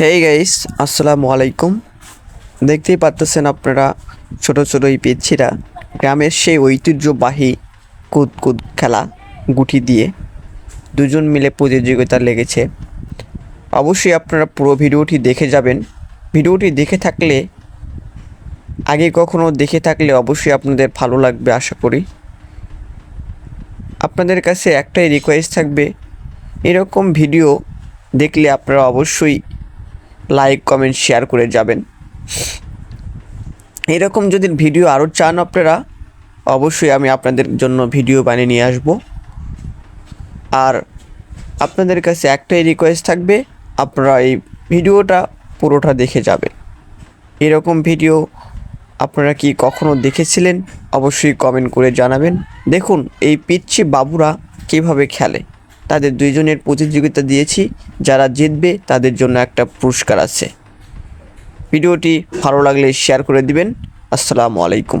Hey guys আসসালামু আলাইকুম দেখতেই পাচ্তেছেন আপনারা ছোট ছোট এই পিচ্ছিরা গ্রামের সেই ঐতিহ্যবাহী কুদ কুদ খেলা গুটি দিয়ে দুজন মিলে প্রতিযোগিতা লেগেছে। অবশ্যই আপনারা পুরো ভিডিওটি দেখে যাবেন। ভিডিওটি দেখে থাকলে, আগে কখনো দেখে থাকলে অবশ্যই আপনাদের ভালো লাগবে আশা করি। আপনাদের কাছে একটাই রিকোয়েস্ট থাকবে, এরকম ভিডিও দেখলে আপনারা অবশ্যই লাইক কমেন্ট শেয়ার করে যাবেন। এরকম যদি ভিডিও আরও চান আপনারা, অবশ্যই আমি আপনাদের জন্য ভিডিও বানিয়ে নিয়ে আসব। আর আপনাদের কাছে একটাই রিকোয়েস্ট থাকবে, আপনারা এই ভিডিওটা পুরোটা দেখে যাবেন। এরকম ভিডিও আপনারা কি কখনো দেখেছিলেন? অবশ্যই কমেন্ট করে জানাবেন। দেখুন, এই পিচ্ছি বাবুরা কীভাবে খেলে। তাদের দুইজনের প্রতিযোগিতা দিয়েছি। যারা জিতবে, তাদের জন্য একটা পুরস্কার আছে। ভিডিওটি ভালো লাগলে শেয়ার করে দিবেন। আসসালামু আলাইকুম।